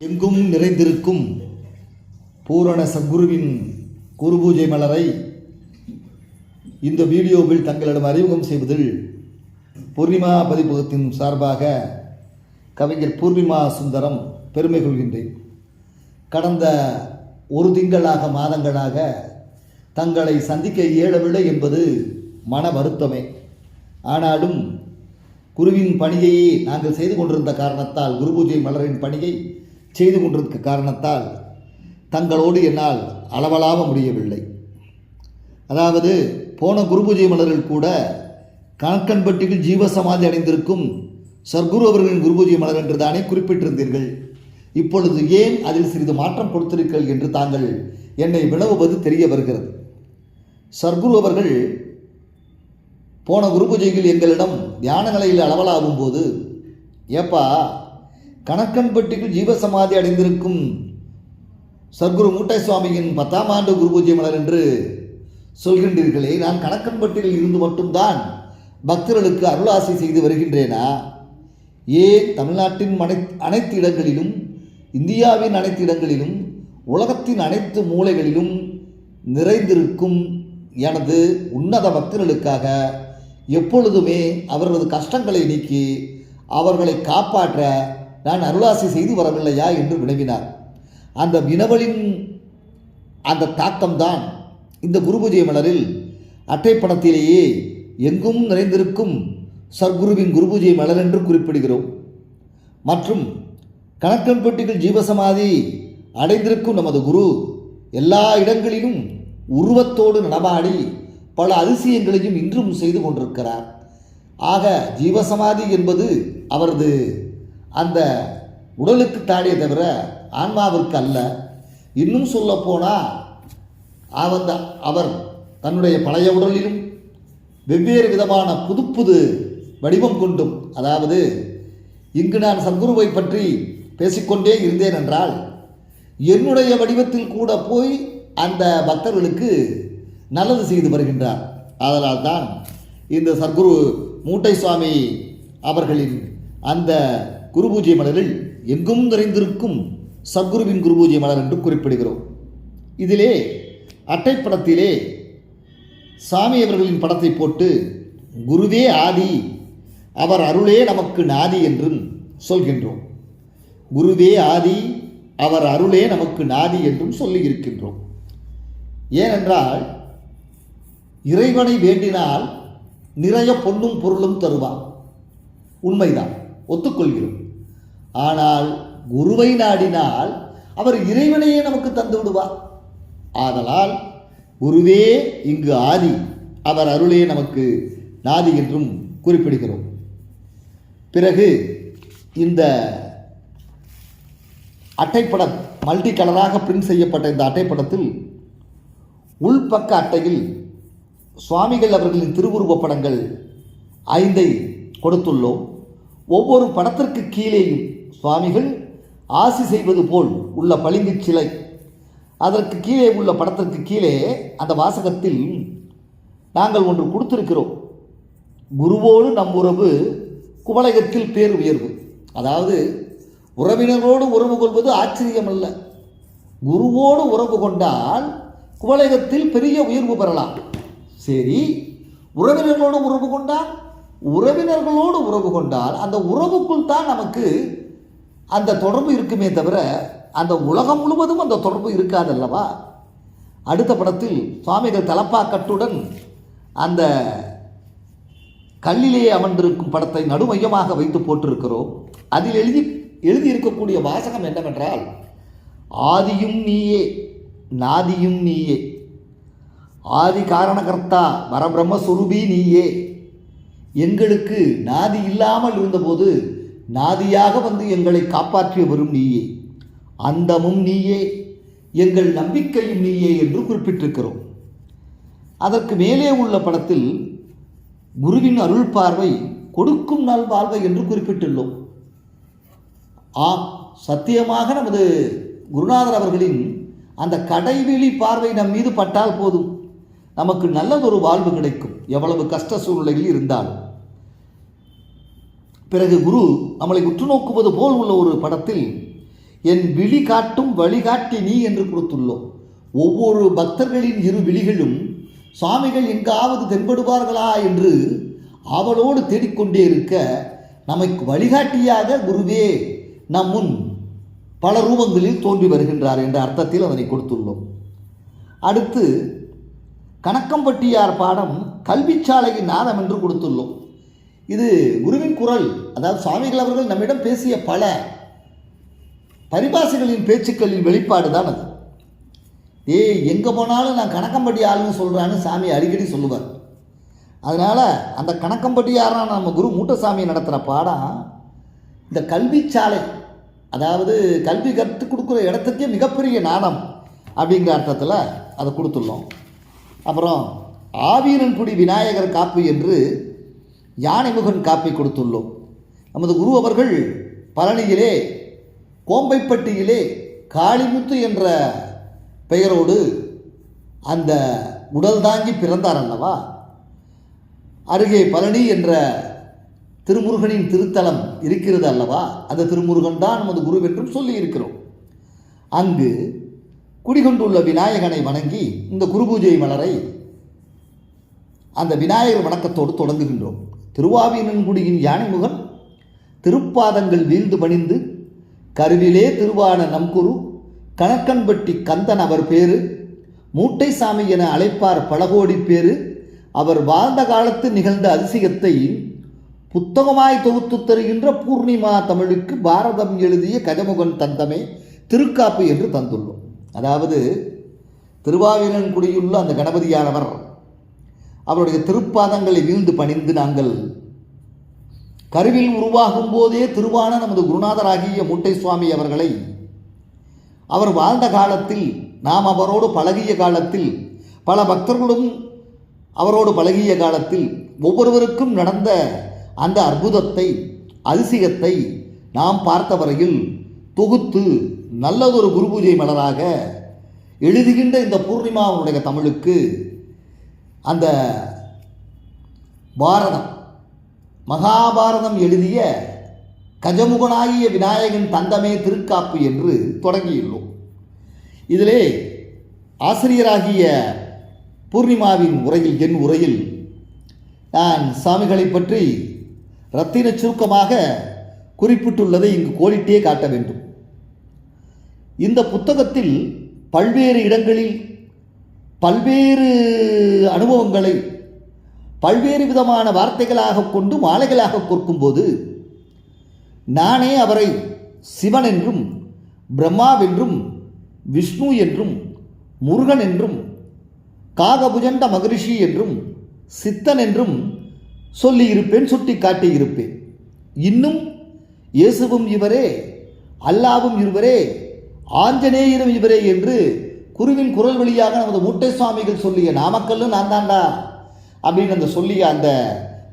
எங்கும் நிறைந்திருக்கும் பூரண சத்குருவின் குரு பூஜை மலரை இந்த வீடியோவில் தங்களிடம் அறிமுகம் செய்வதில் பூர்ணிமா பதிப்பகத்தின் சார்பாக கவிஞர் பூர்ணிமா சுந்தரம் பெருமை கொள்கின்றேன். கடந்த ஒரு திங்களாக மாதங்களாக தங்களை சந்திக்க இயலவில்லை என்பது மன வருத்தமே ஆனாலும் குருவின் பணியையே நாங்கள் செய்து கொண்டிருந்த காரணத்தால் குரு பூஜை மலரின் பணியை செய்து கொண்டிருக்க காரணத்தால் தங்களோடு என்னால் அளவலாக முடியவில்லை. அதாவது போன குருபூஜை மலரில் கூட கணக்கன்பட்டியில் ஜீவசமாதி அடைந்திருக்கும் சர்க்குரு அவர்களின் குருபூஜை மலர் என்று தானே குறிப்பிட்டிருந்தீர்கள். இப்பொழுது ஏன் அதில் சிறிது மாற்றம் கொடுத்திருக்கீர்கள் என்று தாங்கள் என்னை வினவுவது தெரிய வருகிறது. சர்க்குரு அவர்கள் போன குருபூஜையில் எங்களிடம் தியான நிலையில் அளவலாகும் போது ஏப்பா கணக்கன்பட்டிக்கு ஜீவசமாதி அடைந்திருக்கும் சர்க்குரு மூட்டை சுவாமியின் பத்தாம் ஆண்டு குரு பூஜை மலர் என்று சொல்கின்றீர்களே நான் கணக்கன்பட்டியில் இருந்து மட்டும்தான் பக்தர்களுக்கு அருளாசி செய்து வருகின்றேனா? ஏன் தமிழ்நாட்டின் அனை அனைத்து இடங்களிலும் இந்தியாவின் அனைத்து இடங்களிலும் உலகத்தின் அனைத்து மூலைகளிலும் நிறைந்திருக்கும் எனது உன்னத பக்தர்களுக்காக எப்பொழுதுமே அவர்களது கஷ்டங்களை நீக்கி அவர்களை காப்பாற்ற நான் அருளாசி செய்து வரவில்லையா என்று வினவினார். அந்த வினவலின் அந்த தாக்கம்தான் இந்த குரு பூஜை மலரில் அட்டைப்படத்திலேயே எங்கும் நிறைந்திருக்கும் சர்க்குருவின் குரு பூஜை மலர் என்று குறிப்பிடுகிறோம். மற்றும் கணக்கன்பட்டிகள் ஜீவசமாதி அடைந்திருக்கும் நமது குரு எல்லா இடங்களிலும் உருவத்தோடு நடமாடி பல அதிசயங்களையும் இன்றும் செய்து கொண்டிருக்கிறார். ஆக ஜீவசமாதி என்பது அவரது அந்த உடலுக்கு தாடிய தவிர ஆன்மாவிற்கு அல்ல. இன்னும் சொல்லப்போனால் அவந்த அவர் தன்னுடைய பழைய உடலிலும் வெவ்வேறு விதமான புது புது வடிவம் கொண்டும் அதாவது இங்கு நான் சத்குருவை பற்றி பேசிக்கொண்டே இருந்தேன் என்றால் என்னுடைய வடிவத்தில் கூட போய் அந்த பக்தர்களுக்கு நல்லது செய்து வருகின்றார். அதனால் தான் இந்த சத்குரு மூட்டை சுவாமி அவர்களின் அந்த குரு பூஜை மலரில் எங்கும் நிறைந்திருக்கும் சத்குருவின் குரு பூஜை மலர் என்று குறிப்பிடுகிறோம். இதிலே அட்டைப்படத்திலே சாமி அவர்களின் படத்தை போட்டு குருவே ஆதி அவர் அருளே நமக்கு நாதி என்றும் சொல்கின்றோம். குருவே ஆதி அவர் அருளே நமக்கு நாதி என்றும் சொல்லி இருக்கின்றோம் ஏனென்றால் இறைவனை வேண்டினால் நிறைய பொன்னும் பொருளும் தருவான். உண்மைதான். ஒத்துக்கொள்கிறோம். ஆனால் குருவை நாடினால் அவர் இறைவனையே நமக்கு தந்து விடுவார். ஆதலால் குருவே இங்கு ஆதி அவர் அருளே நமக்கு நாதி என்றும் குறிப்பிடுகிறோம். பிறகு இந்த அட்டைப்படம் மல்டி கலராக பிரிண்ட் செய்யப்பட்ட இந்த அட்டைப்படத்தில் உள்பக்க அட்டையில் சுவாமிகள் அவர்களின் திருவுருவப் படங்கள் ஐந்தை கொடுத்துள்ளோம். ஒவ்வொரு படத்திற்கு கீழேயும் சுவாமிகள் ஆசி செய்வது போல் உள்ள பளிங்கு சிலை. அதற்கு கீழே உள்ள படத்திற்கு கீழே அந்த வாசகத்தில் நாங்கள் ஒன்று கொடுத்திருக்கிறோம். குருவோடு நம் உறவு குவலயத்தில் பேர் உயர்வு. அதாவது உறவினரோடு உறவு கொள்வது ஆச்சரியம் அல்ல குருவோடு உறவு கொண்டால் குவலயத்தில் பெரிய உயர்வு பெறலாம். சரி உறவினர்களோடு உறவு கொண்டால்? உறவினர்களோடு உறவு கொண்டால் அந்த உறவுக்குள் தான் நமக்கு அந்த தொடர்பு இருக்குமே தவிர அந்த உலகம் முழுவதும் அந்த தொடர்பு இருக்காதல்லவா அடுத்த படத்தில் சுவாமிகள் தலப்பாக்கட்டுடன் அந்த கல்லிலே அமர்ந்திருக்கும் படத்தை நடுமையமாக வைத்து போட்டிருக்கிறோம். அதில் எழுதி எழுதியிருக்கக்கூடிய வாசகம் என்னவென்றால் ஆதியும் நீயே நாதியும் நீயே ஆதி காரணகர்த்தா வரபிரம்மஸ்வரூபி நீயே. எங்களுக்கு நாதி இல்லாமல் இருந்தபோது நாதியாக வந்து எங்களை காப்பாற்றி வரும் நீயே. அந்தமும் நீயே எங்கள் நம்பிக்கையும் நீயே என்று குறிப்பிட்டிருக்கிறோம். அதற்கு மேலே உள்ள படத்தில் குருவின் அருள் பார்வை கொடுக்கும் நாள் வாழ்வை என்று குறிப்பிட்டுள்ளோம். ஆம் சத்தியமாக நமது குருநாதர் அவர்களின் அந்த கடைவெளி பார்வை நம் மீது பட்டால் போதும். நமக்கு நல்லதொரு வாழ்வு கிடைக்கும் எவ்வளவு கஷ்ட சூழ்நிலையில் இருந்தாலும். பிறகு குரு நம்மளை உற்று நோக்குவது போல் உள்ள ஒரு படத்தில் என் விழி காட்டும் வழிகாட்டி நீ என்று கொடுத்துள்ளோம். ஒவ்வொரு பக்தர்களின் இரு விழிகளும் சுவாமிகள் எங்காவது தென்படுவார்களா என்று அவளோடு தேடிக்கொண்டே இருக்க நமக்கு வழிகாட்டியாக குருவே நம் முன் பல ரூபங்களில் தோன்றி வருகின்றார் என்ற அர்த்தத்தில் அதனை கொடுத்துள்ளோம். அடுத்து கணக்கம்பட்டியார் பாடம் கல்விச்சாலையின் நாதம் என்று கொடுத்துள்ளோம். இது குருவின் குரல். அதாவது சுவாமிகள் அவர்கள் நம்மிடம் பேசிய பல பரிபாசைகளின் பேச்சுக்களின் வெளிப்பாடு தான் அது. ஏய் எங்கே போனாலும் நான் கணக்கம்பட்டி ஆளுன்னு சொல்கிறான்னு சாமி அடிக்கடி சொல்லுவார். அதனால் அந்த கணக்கம்பட்டியாரான நம்ம குரு மூட்டசாமி நடத்துகிற பாடம் இந்த கல்வி சாலை அதாவது கல்வி கற்றுக் கொடுக்குற இடத்துக்கே மிகப்பெரிய நாணம் அப்படிங்கிற அர்த்தத்தில் அதை கொடுத்துள்ளோம். அப்புறம் ஆவீரன்குடி விநாயகர் காப்பு என்று யானைமுகன் காப்பி கொடுத்துள்ளோம். நமது குரு அவர்கள் பழனியிலே கோம்பைப்பட்டியிலே காளிமுத்து என்ற பெயரோடு அந்த உடல் தாங்கி பிறந்தார் அல்லவா? அருகே பழனி என்ற திருமுருகனின் திருத்தலம் இருக்கிறது அல்லவா? அந்த திருமுருகன் தான் நமது குருவென்றும் சொல்லி இருக்கிறோம் அங்கு குடிகொண்டுள்ள விநாயகனை வணங்கி இந்த குரு பூஜை மலரை அந்த விநாயகர் வணக்கத்தோடு தொடங்குகின்றோம். திருவாவினன்குடியின் யானைமுகன் திருப்பாதங்கள் வீழ்ந்து பணிந்து கருவிலே திருவான நம்குரு கணக்கன்பட்டி கந்தன் அவர் பேரு மூட்டை சாமி என அழைப்பார் பலகோடி பேரு அவர் வாழ்ந்த காலத்து நிகழ்ந்த அதிசயத்தை புத்தகமாய் தொகுத்து தருகின்ற பூர்ணிமா தமிழுக்கு பாரதம் எழுதிய கஜமுகன் தந்தமே திருக்காப்பு என்று தந்துள்ளோம். அதாவது திருவாவினன்குடியுள்ள அந்த கணபதியானவர் அவருடைய திருப்பாதங்களை வீழ்ந்து பணிந்து நாங்கள் கருவில் உருவாகும் போதே திருவான நமது குருநாதராகிய மூட்டை சுவாமி அவர்களை அவர் வாழ்ந்த காலத்தில் நாம் அவரோடு பழகிய காலத்தில் பல பக்தர்களும் அவரோடு பழகிய காலத்தில் ஒவ்வொருவருக்கும் நடந்த அந்த அற்புதத்தை அதிசயத்தை நாம் பார்த்த வரையில் தொகுத்து நல்லதொரு குரு பூஜை மலராக எழுதுகின்ற இந்த பூர்ணிமாவுடைய தமிழுக்கு அந்த பாரதம் மகாபாரதம் எழுதிய கஜமுகனாகிய விநாயகன் தந்தமே திருக்காப்பு என்று தொடங்கியுள்ளோம். இதிலே ஆசிரியராகிய பூர்ணிமாவின் உரையில் என் உரையில் நான் சாமிகளை பற்றி ரத்தின சுருக்கமாக குறிப்பிட்டுள்ளதை இங்கு கோடிட்டே காட்ட வேண்டும். இந்த புத்தகத்தில் பல்வேறு இடங்களில் பல்வேறு அனுபவங்களை பல்வேறு விதமான வார்த்தைகளாக கொண்டு மாலைகளாக கொடுக்கும்போது நானே அவரை சிவன் என்றும் பிரம்மாவென்றும் விஷ்ணு என்றும் முருகன் என்றும் காகபுஜண்ட மகரிஷி என்றும் சித்தன் என்றும் சொல்லியிருப்பேன் சுட்டி காட்டியிருப்பேன் இன்னும் இயேசுவும் இவரே அல்லாவும் இவரே ஆஞ்சநேயரும் இவரே என்று குருவின் குரல் வழியாக நமது மூட்டை சுவாமிகள் சொல்லிய நாமக்கல்லும் நான் தாண்டா அப்படின்னு அந்த சொல்லிய அந்த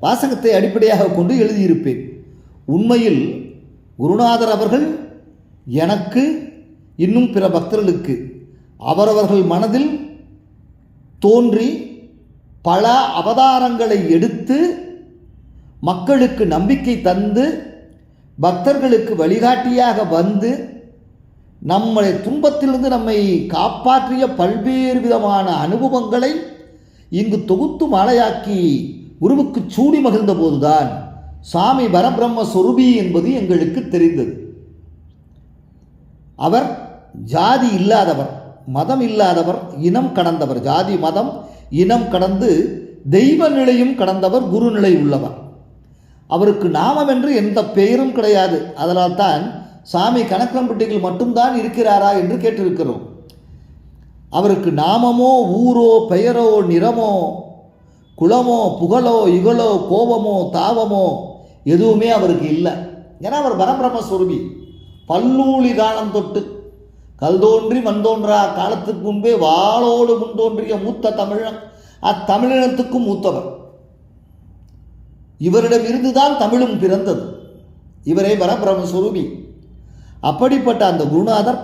வாசகத்தை அடிப்படையாக கொண்டு எழுதியிருப்பேன். உண்மையில் குருநாதர் அவர்கள் எனக்கு இன்னும் பிற பக்தர்களுக்கு அவரவர்கள் மனதில் தோன்றி பல அவதாரங்களை எடுத்து மக்களுக்கு நம்பிக்கை தந்து பக்தர்களுக்கு வழிகாட்டியாக வந்து நம்மை துன்பத்திலிருந்து நம்மை காப்பாற்றிய பல்வேறு விதமான அனுபவங்களை இங்கு தொகுத்து மாலையாக்கி குருவுக்கு சூடி மகிழ்ந்த போதுதான் சாமி பரபிரம்ம சொருபி என்பது எங்களுக்கு தெரிந்தது. அவர் ஜாதி இல்லாதவர் மதம் இல்லாதவர் இனம் கடந்தவர். ஜாதி மதம் இனம் கடந்து தெய்வ நிலையும் கடந்தவர் குரு நிலை உள்ளவர். அவருக்கு நாமம் என்று எந்த பெயரும் கிடையாது. அதனால் தான் சாமி கணக்கம்பட்டிகள் மட்டும்தான் இருக்கிறாரா என்று கேட்டிருக்கிறோம். அவருக்கு நாமமோ ஊரோ பெயரோ நிறமோ குலமோ புகழோ இகழோ கோபமோ தாபமோ எதுவுமே அவருக்கு இல்லை. ஏன்னா அவர் பரபிரமஸ்வரூபி பல்லூழி காலம் தொட்டு கல் தோன்றி மண் தோன்றா காலத்துக்கு முன்பே வாளோடு முன் தோன்றிய மூத்த தமிழன் அத்தமிழினத்துக்கும் மூத்தவர். இவரிடம் இருந்துதான் தமிழும் பிறந்தது. இவரே பரபிரமஸ்வரூபி அப்படிப்பட்ட அந்த குருநாதர்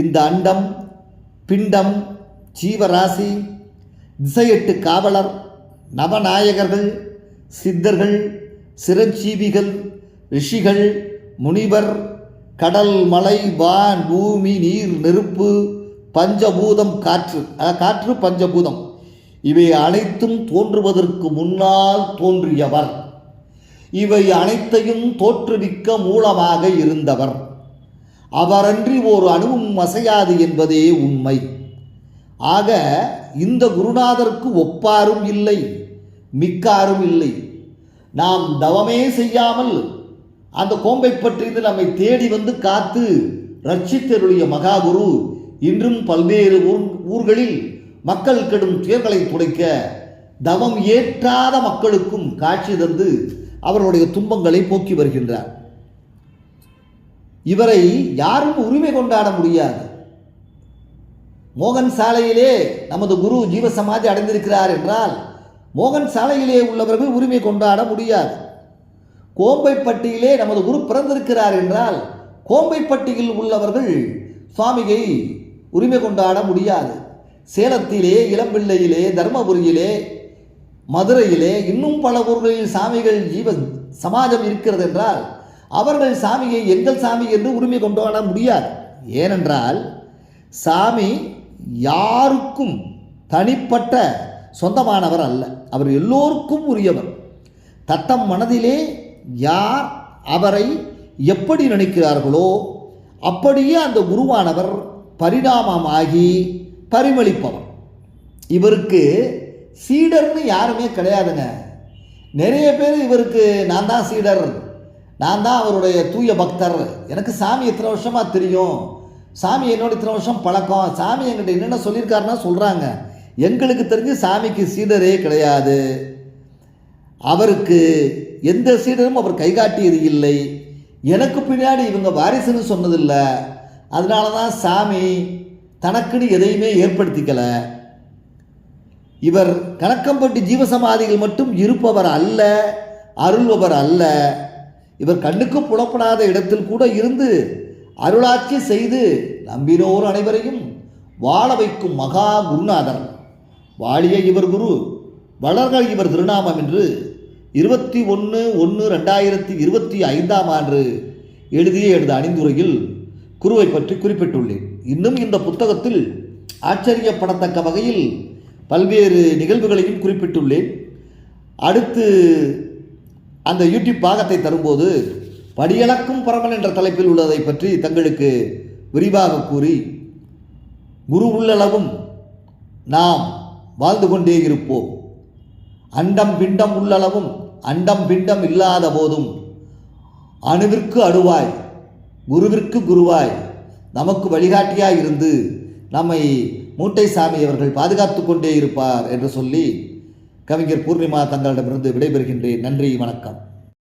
இந்த அண்டம் பிண்டம் ஜீவராசி திசையெட்டு காவலர் நவநாயகர்கள் சித்தர்கள் சிரஞ்சீவிகள் ரிஷிகள் முனிவர் கடல் மலை வான் பூமி நீர் நெருப்பு பஞ்சபூதம் காற்று காற்று பஞ்சபூதம். இவை அனைத்தும் தோன்றுவதற்கு முன்னால் தோன்றியவர். இவை அனைத்தையும் தோற்றுவிக்க மூலமாக இருந்தவர். அவரன்றி ஓர் அணுவும் அசையாது என்பதே உண்மை. ஆக இந்த குருநாதருக்கு ஒப்பாரும் இல்லை மிக்காரும் இல்லை. நாம் தவமே செய்யாமல் அந்த கோம்பை பற்றிந்து நம்மை தேடி வந்து காத்து ரட்சித்தருடைய மகாகுரு இன்றும் பல்வேறு ஊர் ஊர்களில் மக்கள் கெடும் துயர்களை துடைக்க தவம் ஏற்றாத மக்களுக்கும் காட்சி தந்து அவர்களுடைய துன்பங்களை போக்கி வருகின்றார். இவரை யாரும் உரிமை கொண்டாட முடியாது. மோகன் சாலையிலே நமது குரு ஜீவசமாதி அடைந்திருக்கிறார் என்றால் மோகன் சாலையிலே உள்ளவர்கள் உரிமை கொண்டாட முடியாது. கோம்பைப்பட்டியிலே நமது குரு பிறந்திருக்கிறார் என்றால் கோம்பைப்பட்டியில் உள்ளவர்கள் சுவாமியை உரிமை கொண்டாட முடியாது. சேலத்திலே இளம்பிள்ளையிலே தர்மபுரியிலே மதுரையிலே இன்னும் பல ஊர்களில் சாமிகள் ஜீவ சமாஜம் இருக்கிறது என்றால் அவர்கள் சாமியை எங்கள் சாமி என்று உரிமை கொண்டு வர முடியாது. ஏனென்றால் சாமி யாருக்கும் தனிப்பட்ட சொந்தமானவர் அல்ல. அவர் எல்லோருக்கும் உரியவர். தத்தம் மனதிலே யார் அவரை எப்படி நினைக்கிறார்களோ அப்படியே அந்த குருவானவர் பரிணாமமாகி பரிமளிப்பவர். இவருக்கு சீடர்னு யாருமே கிடையாதுங்க. நிறைய பேர் இவருக்கு நான் தான் சீடர். நான் தான் அவருடைய தூய பக்தர். எனக்கு சாமி இத்தனை வருஷமாக தெரியும்? சாமி என்னோட இத்தனை வருஷம் பழக்கம். சாமி என்கிட்ட என்னென்ன சொல்லியிருக்காருன்னா சொல்கிறாங்க எங்களுக்கு தெரிஞ்சு சாமிக்கு சீடரே கிடையாது. அவருக்கு எந்த சீடரும் அவர் கைகாட்டியது இல்லை. எனக்கு பின்னாடி இவங்க வாரிசுன்னு சொன்னதில்லை. அதனால தான் சாமி தனக்குன்னு எதையுமே ஏற்படுத்திக்கலை. இவர் கணக்கம்பட்டி ஜீவசமாதிகள் மட்டும் இருப்பவர் அல்ல அருள்பவர் அல்ல. இவர் கண்ணுக்கு புலப்படாத இடத்தில் கூட இருந்து அருளாட்சி செய்து நம்பினோர் அனைவரையும் வாழ வைக்கும் மகா குருநாதர். வாழிய இவர் குரு வளர்கள் இவர் திருநாமம் என்று இருபத்தி ஒன்று ஒன்று ரெண்டாயிரத்தி இருபத்தி ஐந்தாம் ஆண்டு எழுதிய எனது அணிந்துரையில் குருவை பற்றி குறிப்பிட்டுள்ளேன். இன்னும் இந்த புத்தகத்தில் ஆச்சரியப்படத்தக்க வகையில் பல்வேறு நிகழ்வுகளையும் குறிப்பிட்டுள்ளேன். அடுத்து அந்த யூடியூப் பாகத்தை தரும்போது படியளக்கும் பரமன் என்ற தலைப்பில் உள்ளதை பற்றி தங்களுக்கு விரிவாக கூறி குரு உள்ளளவும் நாம் வாழ்ந்து கொண்டே இருப்போம். அண்டம் பிண்டம் உள்ளளவும் அண்டம் பிண்டம் இல்லாத போதும் அணுவிற்கு அணுவாய் குருவிற்கு குருவாய். நமக்கு வழிகாட்டியாய் இருந்து நம்மை மூட்டை சாமி அவர்கள் பாதுகாத்து கொண்டே இருப்பார் என்று சொல்லி கவிஞர் பூர்ணிமா தங்களிடமிருந்து விடைபெறுகின்றேன். நன்றி வணக்கம்.